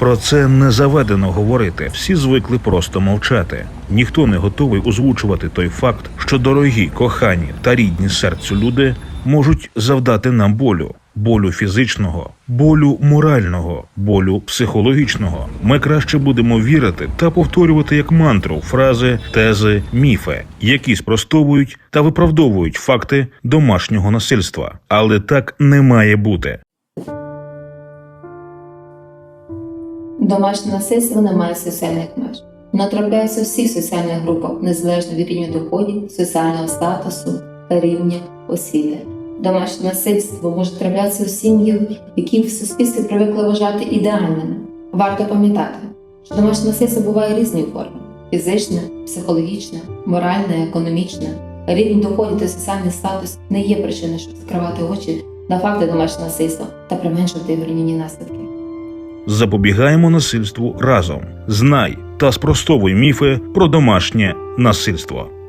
Про це не заведено говорити. Всі звикли просто мовчати. Ніхто не готовий озвучувати той факт, що дорогі, кохані та рідні серцю люди можуть завдати нам болю. Болю фізичного, болю морального, болю психологічного. Ми краще будемо вірити та повторювати як мантру фрази, тези, міфи, які спростовують та виправдовують факти домашнього насильства. Але так не має бути. Домашнє насильство не має соціальних меж. Воно трапляється у всіх соціальних групах, незалежно від рівня доходів, соціального статусу та рівня освіти. Домашнє насильство може траплятися у сім'ях, які в суспільстві привикли вважати ідеальними. Варто пам'ятати, що домашнє насильство буває різної форми: фізичне, психологічне, моральне, економічне. Рівень доходів та соціальний статус не є причиною, щоб закривати очі на факти домашнього насильства та применшувати його руйнівні наслідки. Запобігаємо насильству разом. Знай та спростовуй міфи про домашнє насильство.